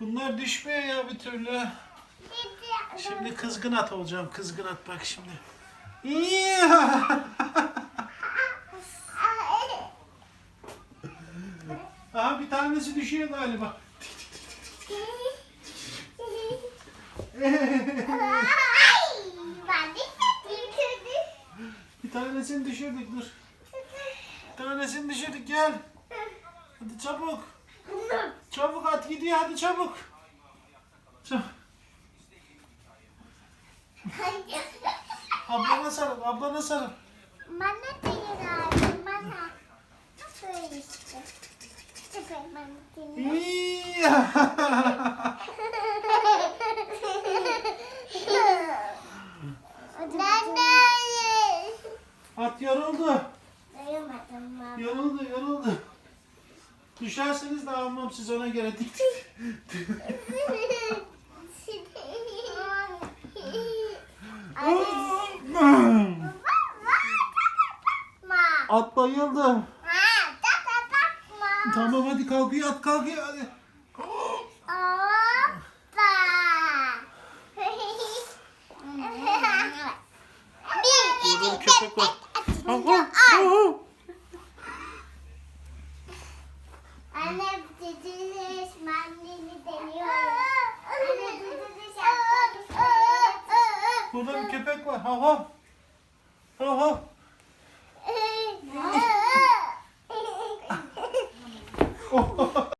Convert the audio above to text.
Bunlar düşmüyor ya bir türlü. Şimdi kızgın at olacağım. Kızgın at bak şimdi. Aha bir tanesi düşüyor galiba. bir tanesini düşürdük dur. Bir tanesini düşürdük gel. Hadi çabuk. Çabuk at gidiyor hadi çabuk. Çabuk. Ablana sarıl ablana sarıl. Bana değil abi, bana. Böyle işte. At yoruldu. Yoruldu yoruldu. Düşerseniz de almam siz ona göre dik dik. At bayıldı. Tamam hadi kalkıyor at kalkıyor hadi. Burada bir köpek var. Hav, hav, Anne Burada bir köpek var. Hav hav. Hav hav. Oh, oh.